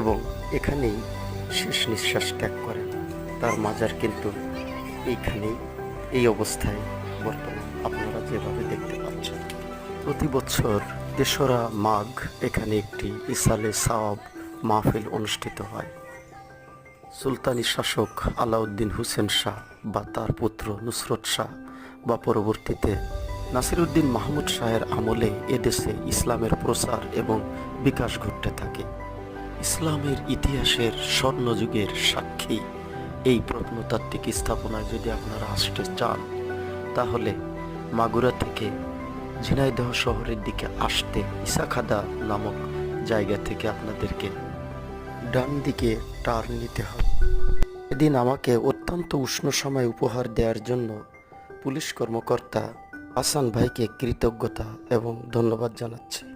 এবং এখানেই শেষ নিঃশ্বাস ত্যাগ করেন। তার মাজার কিন্তু এইখানেই, এই অবস্থায় বর্তমান। আপনারা যেভাবে দেখতে পাচ্ছেন, প্রতি বছর তেসরা মাঘ এখানে একটি ইসালে সাওয়াব মাহফিল অনুষ্ঠিত হয়। সুলতানি শাসক আলাউদ্দিন হুসেন শাহ বা তার পুত্র নুসরত শাহ বা পরবর্তীতে নাসিরুদ্দিন মাহমুদ শাহের আমলে এদেশে ইসলামের প্রসার এবং বিকাশ ঘটতে থাকে। ইসলামের ইতিহাসের স্বর্ণযুগের সাক্ষী। এই প্রত্নতাত্ত্বিক স্থাপনায় যদি আপনারা আসতে চান, তাহলে মাগুরা থেকে ঝিনাইদহ শহরের দিকে আসতে ইসাখাদা নামক জায়গা থেকে আপনাদেরকে ডান দিকে টার্ন নিতে হবে। এদিন আমাকে অত্যন্ত উষ্ণ সময় উপহার দেওয়ার জন্য পুলিশ কর্মকর্তা হাসান ভাইকে কৃতজ্ঞতা এবং ধন্যবাদ জানাচ্ছি।